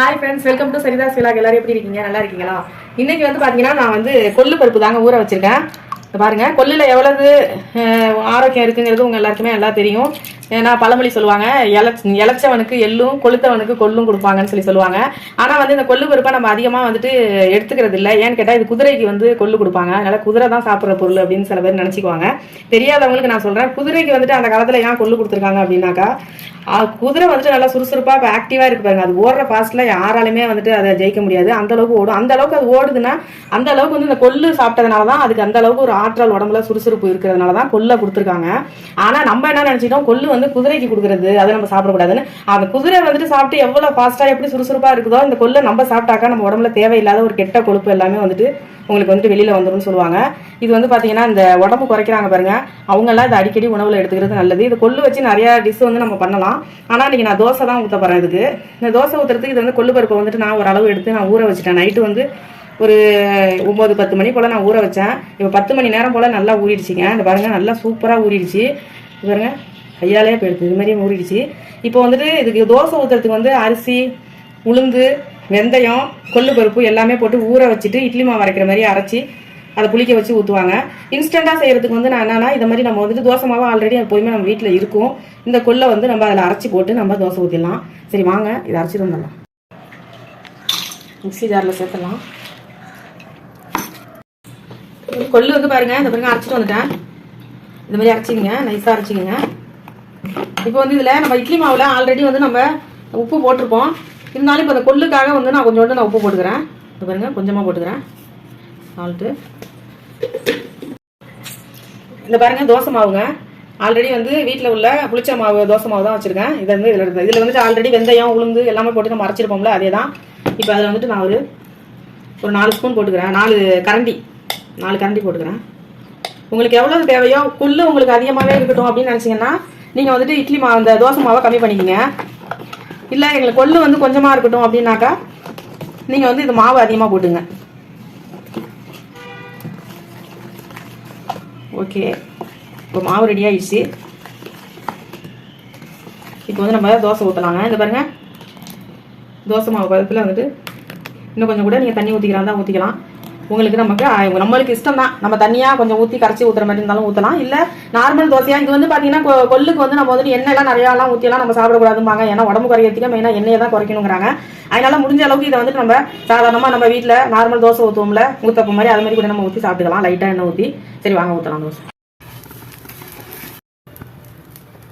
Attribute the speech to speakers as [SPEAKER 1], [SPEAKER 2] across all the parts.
[SPEAKER 1] hi friends welcome to Saritha's விழா எல்லாரும் எப்படி இருக்கீங்க நல்லா இருக்கீங்களா இன்னைக்கு வந்து பாத்தீங்கன்னா நான் வந்து கொள்ளு பருப்பு தாங்க ஊற வச்சிருக்கேன் பாருங்கள் கொல்லில் எவ்வளவு ஆரோக்கியம் இருக்குங்கிறது உங்கள் எல்லாருக்குமே நல்லா தெரியும் ஏன்னா பழமொழி சொல்லுவாங்க எலச் இலச்சவனுக்கு எள்ளும் கொளுத்தவனுக்கு கொல்லும் கொடுப்பாங்கன்னு சொல்லி சொல்லுவாங்க ஆனால் வந்து இந்த கொள்ளு பருப்பை நம்ம அதிகமாக வந்துட்டு எடுத்துக்கிறது இல்லை ஏன்னு கேட்டால் இது குதிரைக்கு வந்து கொள்ளு கொடுப்பாங்க அதனால குதிரை தான் சாப்பிட்ற பொருள் அப்படின்னு சில பேர் நினைச்சுக்குவாங்க தெரியாதவங்களுக்கு நான் சொல்கிறேன் குதிரைக்கு வந்துட்டு அந்த காலத்தில் ஏன் கொள்ளு கொடுத்துருக்காங்க அப்படின்னாக்கா குதிரை வந்துட்டு நல்லா சுறுசுறுப்பாக இப்போ ஆக்டிவாக இருக்கு பாருங்க அது ஓடுற ஃபாஸ்ட்டில் யாராலுமே வந்துட்டு அதை ஜெயிக்க முடியாது அந்த அளவுக்கு ஓடும் அந்த அளவுக்கு அது ஓடுதுன்னா அந்த அளவுக்கு வந்து இந்த கொள்ளு சாப்பிட்டதுனால தான் அதுக்கு அந்த அளவுக்கு ஒரு ஆற்றல் உடம்புல சுறுசுறுப்பு இருக்கிறதுனால தான் கொல்லை கொடுத்துருக்காங்க ஆனால் நம்ம என்ன நினச்சிட்டோம் கொல்லு வந்து குதிரைக்கு கொடுக்குறது அதை நம்ம சாப்பிடக்கூடாதுன்னு அந்த குதிரை வந்துட்டு சாப்பிட்டு எவ்வளோ ஃபாஸ்ட்டாக எப்படி சுறுசுறுப்பாக இருக்குதோ அந்த கொல்லை நம்ம சாப்பிட்டாக்கா நம்ம உடம்புல தேவையில்லாத ஒரு கெட்ட கொழுப்பு எல்லாமே வந்துட்டு உங்களுக்கு வந்துட்டு வெளியில் வந்துடும் சொல்லுவாங்க இது வந்து பார்த்தீங்கன்னா இந்த உடம்பு குறைக்கிறாங்க பாருங்க அவங்கெல்லாம் இதை அடிக்கடி உணவில் எடுத்துக்கிறது நல்லது இது கொள்ளு வச்சு நிறையா டிஷ் வந்து நம்ம பண்ணலாம் ஆனால் இன்றைக்கி நான் தோசை தான் ஊற்ற போகிறேன் இதுக்கு இந்த தோசை ஊற்றுறதுக்கு இது வந்து கொள்ளு பருப்பை வந்துட்டு நான் ஒரு அளவு எடுத்து நான் ஊற வச்சுட்டேன் நைட்டு வந்து ஒரு ஒம்பது பத்து மணி போல் நான் ஊற வச்சேன் இப்போ பத்து மணி நேரம் போல் நல்லா ஊறிடுச்சிங்க இந்த பாருங்கள் நல்லா சூப்பராக ஊறிடுச்சு பாருங்கள் கையாலே போயிடுது இது மாதிரியே ஊறிடுச்சு இப்போ வந்துட்டு இதுக்கு தோசை ஊற்றுறதுக்கு வந்து அரிசி உளுந்து வெந்தயம் கொள்ளு பருப்பு எல்லாமே போட்டு ஊற வச்சுட்டு இட்லி மாவு அரைக்கிற மாதிரி அரைச்சி அதை புளிக்க வச்சு ஊற்றுவாங்க இன்ஸ்டண்ட்டாக செய்கிறதுக்கு வந்து நான் என்னென்னா இதை மாதிரி நம்ம வந்துட்டு தோசை மாவு ஆல்ரெடி எப்போயுமே நம்ம வீட்டில் இருக்கும் இந்த கொள்ளை வந்து நம்ம அதில் அரைச்சி போட்டு நம்ம தோசை ஊற்றிடலாம் சரி வாங்க இதை அரைச்சிட்டு வந்துடலாம் மிக்சி ஜாரில் சேர்த்துலாம் கொல்லு வந்து பாருங்கள் இந்த பாருங்க அரைச்சிட்டு வந்துட்டேன் இந்த மாதிரி அரைச்சிக்கங்க நைஸா அரைச்சிக்கங்க இப்போ வந்து இதில் நம்ம இட்லி மாவில் ஆல்ரெடி வந்து நம்ம உப்பு போட்டிருப்போம் இருந்தாலும் இப்போ அந்த கொல்லுக்காக வந்து நான் கொஞ்சோண்டு நான் உப்பு போட்டுக்கிறேன் இது பாருங்க கொஞ்சமாக போட்டுக்கிறேன் சால்ட்டு இந்த பாருங்க தோசை மாவுங்க ஆல்ரெடி வந்து வீட்டில் உள்ள புளிச்ச மாவு தோசை மாவு தான் வச்சுருக்கேன் இது வந்து இதில் இதில் வந்துட்டு ஆல்ரெடி வெந்தயம் உளுந்து எல்லாமே போட்டு நம்ம அரைச்சிருப்போம்ல அதே தான் இப்போ அதில் வந்துட்டு நான் ஒரு ஒரு நாலு ஸ்பூன் போட்டுக்கிறேன் நாலு கரண்டி நாலு கரண்டி போட்டுக்கிறேன் உங்களுக்கு எவ்வளோ தேவையோ புல்லு உங்களுக்கு அதிகமாகவே இருக்கட்டும் அப்படின்னு நினச்சிங்கன்னா நீங்கள் வந்துட்டு இட்லி மாவு அந்த தோசை மாவை கம்மி பண்ணிக்கிங்க இல்லை எங்களுக்கு கொள்ளு வந்து கொஞ்சமாக இருக்கட்டும் அப்படின்னாக்கா நீங்கள் வந்து இது மாவு அதிகமாக போட்டுங்க ஓகே இப்போ மாவு ரெடி ஆயிடுச்சு இப்போ வந்து நம்ம தோசை ஊற்றலாங்க இந்த பாருங்கள் தோசை மாவு பதத்தில் வந்துட்டு இன்னும் கொஞ்சம் கூட நீங்கள் தண்ணி ஊற்றிக்கலாம் தான் ஊற்றிக்கலாம் உங்களுக்கு நமக்கு நம்மளுக்கு இஷ்டம் தான் நம்ம தனியா கொஞ்சம் ஊற்றி கரைச்சி ஊற்றுற மாதிரி இருந்தாலும் ஊற்றலாம் இல்லை நார்மல் தோசையாக இது வந்து பார்த்தீங்கன்னா கொல்லுக்கு வந்து நம்ம வந்து எண்ணெய்லாம் நிறையாலாம் எல்லாம் நம்ம சாப்பிடக்கூடாதும்பாங்க ஏன்னா உடம்பு குறையிறதுக்கு மெயினாக எண்ணெயை தான் குறைக்கணுங்கிறாங்க அதனால முடிஞ்ச அளவுக்கு இதை வந்துட்டு நம்ம சாதாரணமாக நம்ம வீட்டில் நார்மல் தோசை ஊற்றுவோம்ல ஊத்தப்ப மாதிரி அது மாதிரி கூட நம்ம ஊற்றி சாப்பிட்டுக்கலாம் லைட்டாக எண்ணெய் ஊற்றி சரி வாங்க ஊற்றலாம் தோசை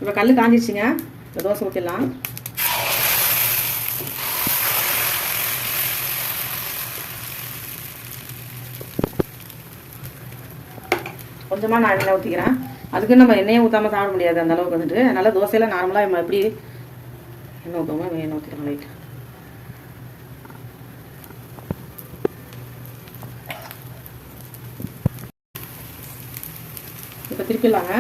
[SPEAKER 1] இப்போ கல் காஞ்சிடுச்சிங்க இந்த தோசை ஊற்றிடலாம் கொஞ்சமாக நான் எண்ணெய் ஊற்றிக்கிறேன் அதுக்கு நம்ம எண்ணெயை ஊற்றாமல் சாப்பிட முடியாது அந்த அளவுக்கு வந்துட்டு அதனால் தோசையில் நார்மலாக நம்ம எப்படி எண்ணெய் ஊற்றாமல் எண்ணெய் ஊற்றிக்கிறோம் லைட் இப்போ திருப்பிடலாங்க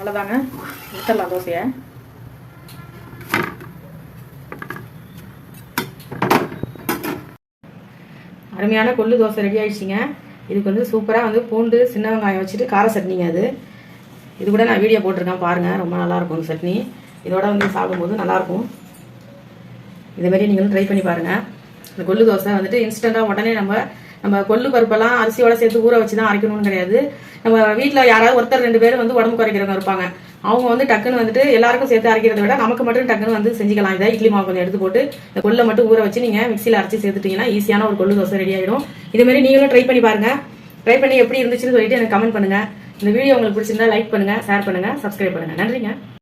[SPEAKER 1] அவ்வளோதாங்க விட்டுடலாம் தோசையை அருமையான கொள்ளு தோசை ரெடி ஆகிடுச்சிங்க இதுக்கு வந்து சூப்பராக வந்து பூண்டு சின்ன வெங்காயம் வச்சுட்டு கார சட்னிங்க அது இது கூட நான் வீடியோ போட்டிருக்கேன் பாருங்கள் ரொம்ப நல்லாயிருக்கும் இந்த சட்னி இதோட வந்து சாப்பிடும்போது நல்லாயிருக்கும் இதுமாரி நீங்களும் ட்ரை பண்ணி பாருங்கள் இந்த கொள்ளு தோசை வந்துட்டு இன்ஸ்டண்ட்டாக உடனே நம்ம நம்ம கொள்ளு பருப்பெல்லாம் அரிசியோட சேர்த்து ஊற வச்சு தான் அரைக்கணும்னு கிடையாது நம்ம வீட்டில் யாராவது ஒருத்தர் ரெண்டு பேரும் வந்து உடம்பு குறைக்கிறவங்க இருப்பாங்க அவங்க வந்து டக்குன்னு வந்துட்டு எல்லாருக்கும் சேர்த்து அரைக்கிறத விட நமக்கு மட்டும் டக்குன்னு வந்து செஞ்சுக்கலாம் இதை இட்லி மாவு கொஞ்சம் எடுத்து போட்டு இந்த கொள்ளை மட்டும் ஊற வச்சு நீங்கள் மிக்சியில் அரைச்சி சேர்த்துட்டீங்கன்னா ஈஸியான ஒரு கொள்ளு தோசை ரெடி ஆகிடும் இதுமாரி நீங்களும் ட்ரை பண்ணி பாருங்கள் ட்ரை பண்ணி எப்படி இருந்துச்சுன்னு சொல்லிட்டு எனக்கு கமெண்ட் பண்ணுங்கள் இந்த வீடியோ உங்களுக்கு பிடிச்சிருந்தா லைக் பண்ணுங்கள் ஷேர் பண்ணுங்கள் சப்ஸ்கிரைப் பண்ணுங்கள் நன்றிங்க